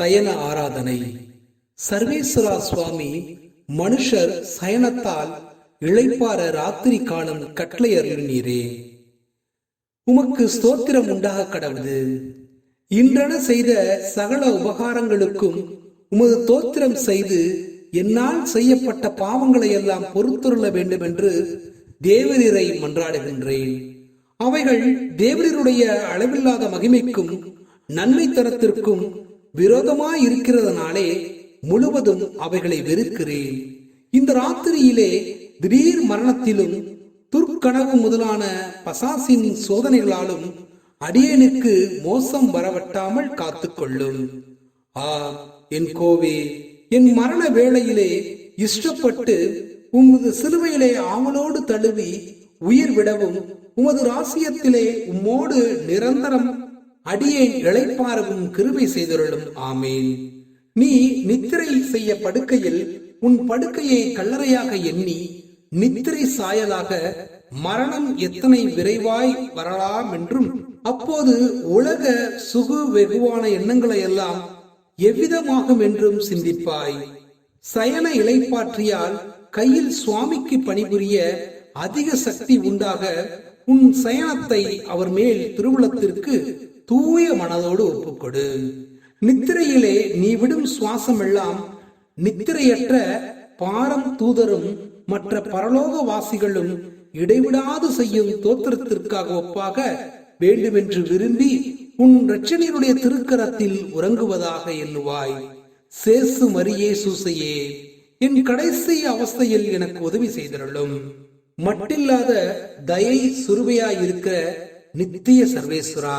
சயன ஆராதனை. சர்வேஸ்வரா சுவாமி மனுஷர் சயனத்தால் இழைப்பார ராத்திரி காலம் கட்டளை அருளினீரே உமக்கு ஸ்தோத்திரம் உண்டாக கடவுது இன்றென செய்த சகல உபகாரங்களுக்கும் உமது தோத்திரம் செய்து என்னால் செய்யப்பட்ட பாவங்களை எல்லாம் பொறுத்துள்ள வேண்டும் என்று தேவரீரை மன்றாடுகின்றேன். அவைகள் தேவரீருடைய அளவில்லாத மகிமைக்கும் நன்மை தரத்திற்கும் விரோதமாய் இருக்கிறதுனாலே முழுவதும் அவைகளை வெறுக்கிறேன். இந்த ராத்திரியிலே திடீர் மரணத்திலும் துர்க்கனவு முதலான பசாசின் சோதனைகளாலும் அடியேனுக்கு மோசம் வரவட்டாமல் காத்துக்கொள்ளும். ஆ என் கோவே என் மரண வேளையிலே இஷ்டப்பட்டு உமது சிலுவையிலே ஆவலோடு தழுவி உயிர் விடவும் உமது ராசியத்திலே உம்மோடு நிரந்தரம் அடியை இளைப்பாறவும் கிருபை செய்தருளும் ஆமேன். நீ நித்திரை செய்ய படுக்கையில் உன் படுக்கையை கல்லறையாக எண்ணி நித்திரை சாயலாக மரணம் எத்தனை விரைவாய் வரலாம் என்றும் அப்போது உலக சுகு வெகுவான எண்ணங்களை எல்லாம் எவ்விதமாகும் என்றும் சிந்திப்பாய். சயன இலைப்பாற்றியால் கையில் சுவாமிக்கு பணிபுரிய அதிக சக்தி உண்டாக உன் சயனத்தை அவர் மேல் திருவுளத்திற்கு தூய மனதோடு ஒப்புக்கொடு. நித்திரையிலே நீ விடும் சுவாசம் எல்லாம் நித்திரையற்ற பாரம் தூதரும் மற்ற பரலோக வாசிகளும் இடைவிடாது செய்யும் தோத்திரத்திற்காக ஒப்பாக வேண்டுமென்று விரும்பி உன் இரட்சணியருடைய திருக்கரத்தில் உறங்குவதாக எண்ணுவாய். சேசு மரியே சூசையே என் கடைசி அவஸ்தையில் எனக்கு உதவி செய்தருளும். மட்டில்லாத தயை சுருவையாயிருக்கிற நித்திய சர்வேஸ்வரா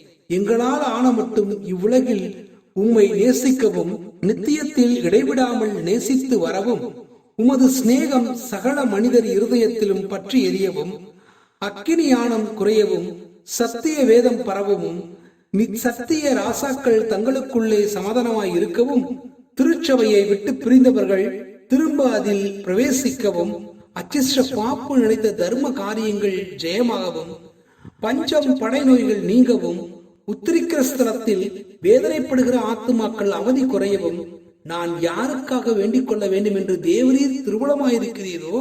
எங்களால் ஆன மட்டும் இவ்வுலகில் உம்மை நேசிக்கவும் நித்தியத்தில் இடைவிடாமல் நேசித்து வரவும் உமது சிநேகம் சகல மனிதர் இருதயத்திலும் பற்றி எரியவும் அக்கினி யானம் குறையவும் சத்திய வேதம் பரவவும் சத்திய ராசாக்கள் தங்களுக்குள்ளே சமாதானமாய் இருக்கவும் திருச்சபையை விட்டு பிரிந்தவர்கள் திரும்ப அதில் பிரவேசிக்கவும் அச்சிஷ்ட பாப்பு நினைத்த தர்ம காரியங்கள் ஜெயமாகவும் பஞ்சம் படை நோய்கள் நீங்கவும் உத்திரிக்கிற ஸ்தலத்தில் வேதனைப்படுகிற ஆத்துமாக்கள் அவதி குறையவும் நான் யாருக்காக வேண்டிக் கொள்ள வேண்டும் என்று தேவரீர் திருவுளமாயிருக்கிறீரோ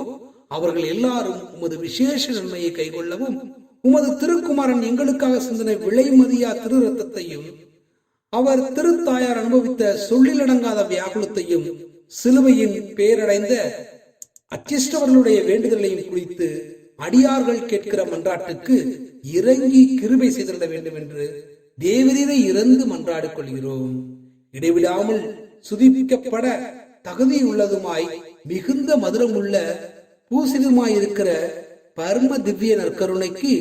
அவர்கள் எல்லாரும் உமது விசேஷ நன்மையை கைகொள்ளவும் உமது திருக்குமாரன் எங்களுக்காக சிந்தனை விலைமதியா திரு ரத்தத்தையும் அவர் திருத்தாயார் அனுபவித்த சொல்லிலடங்காத வியாகுலத்தையும் சிலுவையின் பேரடைந்த அச்சிஷ்டவர்களுடைய வேண்டுதலையும் குறித்து அடியார்கள் கேட்கிற மன்றாட்டுக்கு இறங்கி கிருபை செய்திருந்த வேண்டும் என்று தேவரீரை இறந்து மன்றாடி கொள்கிறோம். இடைவிடாமல் சுதிப்பிக்கப்பட தகுதியுள்ளதுமாய் மிகுந்த மதுரமுள்ள பூசிலுமாயிருக்கிற பரம திவ்ய நற்கருணைக்கு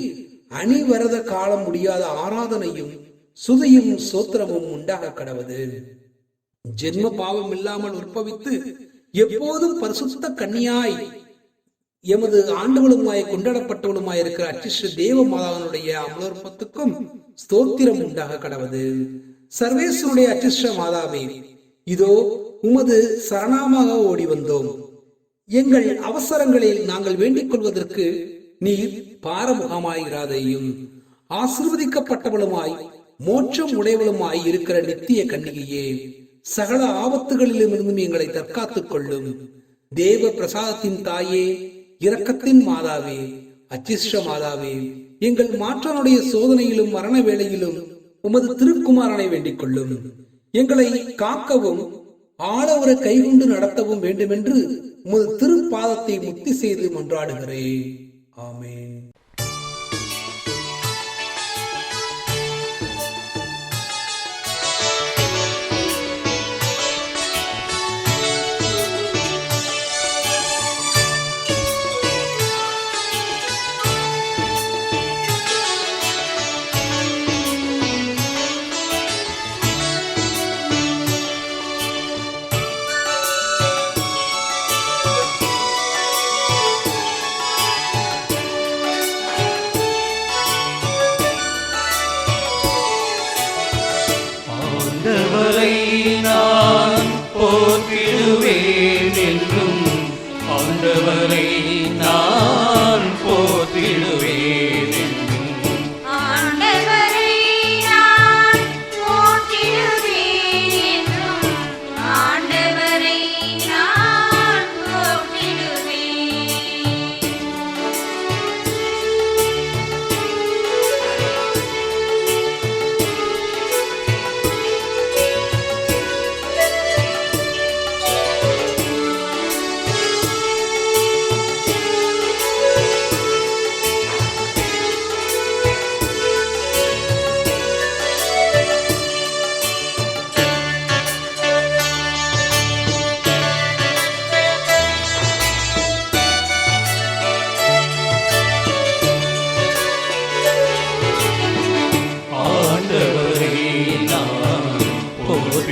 அணிவரத காலம் முடியாத ஆராதனையும் சுதியும் சோத்திரமும் உண்டாக கடவுது. ஜென்ம பாவம் இல்லாமல் உற்பவித்து எப்போதும் பரிசுத்த கண்ணியாய் எமது ஆண்டவளுமாய் கொண்டாடப்பட்டவளுமாய் இருக்கிற அச்சிஷ்ட தேவ மாதாவினுடைய அமலர்பத்துக்கும் ஸ்தோத்திரம் உண்டாக கடவுது சர்வேஸ்வருடைய அச்சிஷ்ட மாதாவே இதோ உமது சரணாமாக ஓடி வந்தோம். எங்கள் அவசரங்களில் நாங்கள் வேண்டிக் கொள்வதற்கு நீர் பாரமுகமாயிராதையும். ஆசிர்வதிக்கப்பட்டவளுமாய் மோட்சம் உடையவளுமாய் இருக்கிற நித்திய கண்ணிகையே சகல ஆபத்துகளிலும் இருந்தும் எங்களை தற்காத்துக் கொள்ளும். தேவ பிரசாதத்தின் தாயே இரக்கத்தின் மாதாவே அச்சிஷ்ட மாதாவே எங்கள் மாற்றனுடைய சோதனையிலும் மரண வேளையிலும் உமது திருக்குமாரனை வேண்டிக் கொள்ளும் எங்களை காக்கவும் ஆடவர கைகொண்டு நடத்தவும் வேண்டுமென்று உமது திருப்பாதத்தை முத்தி செய்து மன்றாடுகிறேன். ஆமேன்.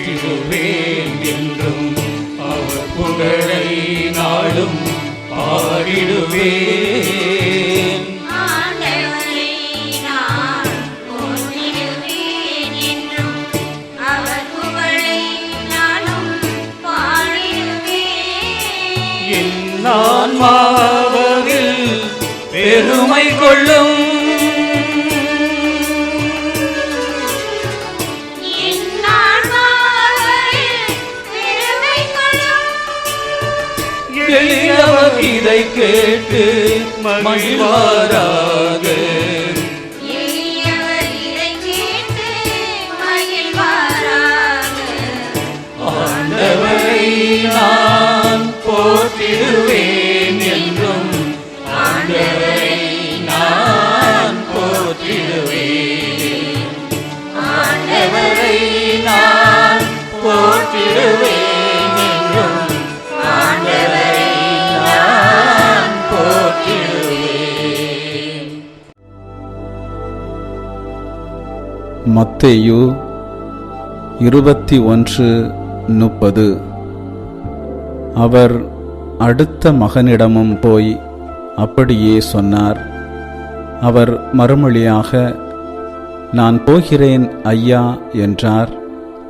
போற்றிடுவேன் என்றும் அவர் புகழை நாளும் பாடிடுவேன். நான் ஆன்மாவில் பெருமை கொள்ளும் இதை கேட்டு மகிழ்வாராக. ஆண்டவரை நான் போற்றிடுவேன் என்றும் ஆண்டவரை நான் போற்றிடுவேன் ஆண்டவரை நான் போற்றிடுவேன் மத்தேயு இருபத்தி ஒன்று முப்பது. அவர் அடுத்த மகனிடமும் போய் அப்படியே சொன்னார். அவர் மறுமொழியாக நான் போகிறேன் ஐயா என்றார்.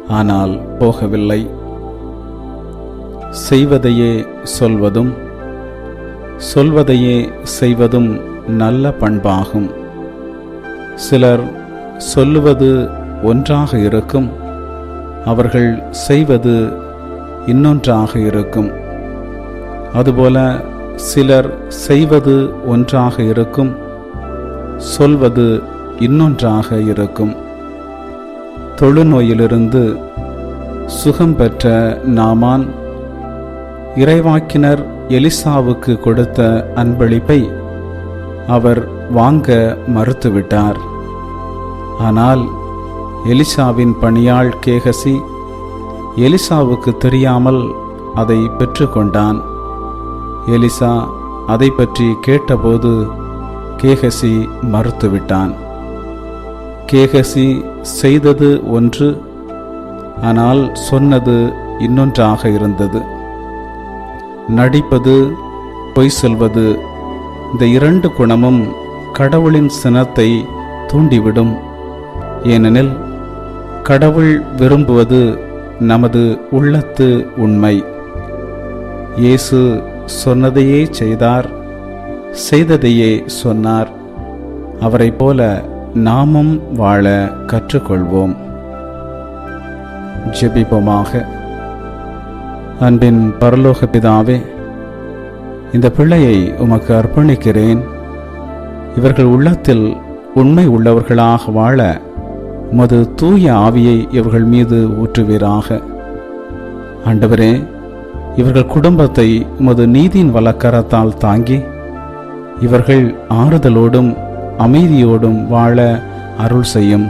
ஆனால் போகவில்லை. செய்வதையே சொல்வதும் சொல்வதையே செய்வதும் நல்ல பண்பாகும். சிலர் சொல்லுவது ஒன்றாக இருக்கும். அவர்கள் செய்வது இன்னொன்றாக இருக்கும். அதுபோல சிலர் செய்வது ஒன்றாக இருக்கும். சொல்வது இன்னொன்றாக இருக்கும். தொழுநோயிலிருந்து சுகம் பெற்ற நாமான் இறைவாக்கினர் எலிசாவுக்கு கொடுத்த அன்பளிப்பை அவர் வாங்க மறுத்துவிட்டார். ஆனால் எலிசாவின் பணியாள் கேகசி எலிசாவுக்கு தெரியாமல் அதை பெற்றுக்கொண்டான். எலிசா அதை பற்றி கேட்டபோது கேகசி மறுத்துவிட்டான். கேகசி செய்தது ஒன்று ஆனால் சொன்னது இன்னொன்றாக இருந்தது. நடிப்பது பொய் சொல்வது இந்த இரண்டு குணமும் கடவுளின் சினத்தை தூண்டிவிடும். ஏனெனில் கடவுள் விரும்புவது நமது உள்ளத்து உண்மை. இயேசு சொன்னதையே செய்தார் செய்ததையே சொன்னார். அவரைப் போல நாமும் வாழ கற்றுக்கொள்வோம். ஜெபிப்போமாக. அன்பின் பரலோக பிதாவே இந்த பிள்ளையை உமக்கு அர்ப்பணிக்கிறேன். இவர்கள் உள்ளத்தில் உண்மை உள்ளவர்களாக வாழ உமது தூய ஆவியை இவர்கள் மீது ஊற்றுவீராக. ஆண்டவரே இவர்கள் குடும்பத்தை உமது நீதியின் வழக்கரத்தால் தாங்கி இவர்கள் ஆறுதலோடும் அமைதியோடும் வாழ அருள் செய்யும்.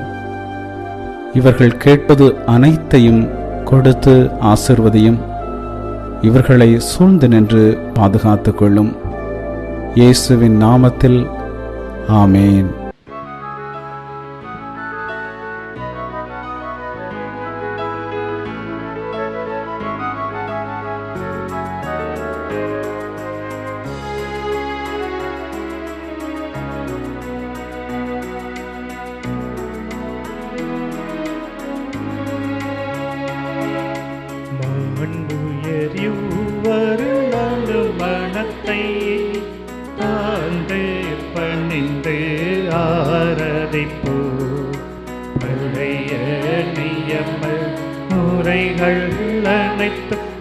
இவர்கள் கேட்பது அனைத்தையும் கொடுத்து ஆசிர்வதியும். இவர்களை சூழ்ந்து நின்று பாதுகாத்துக் கொள்ளும். இயேசுவின் நாமத்தில் ஆமேன்.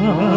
Amen.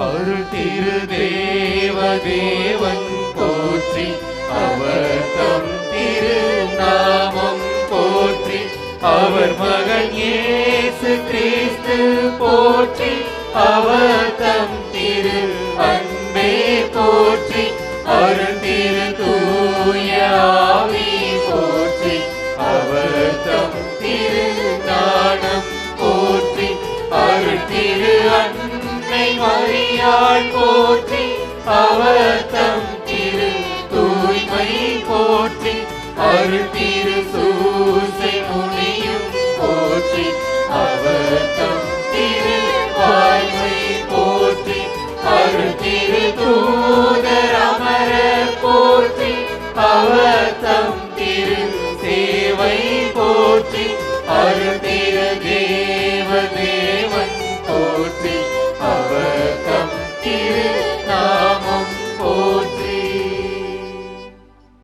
திரு தேவ தேவன் போற்றி அவர் தம் திரு நாமம் போற்றி அவர் மகன் இயேசு கிறிஸ்து போற்றி அவர் தம் திரு அன்பே போற்றி அருள் திரு தூய ஆவி போற்றி அவர் தம் திரு ஞானம் போற்றி அருள் திரு அன்னை மரியாள் போற்றி அவர் தம் திரு தூய்மை போற்றி அருள்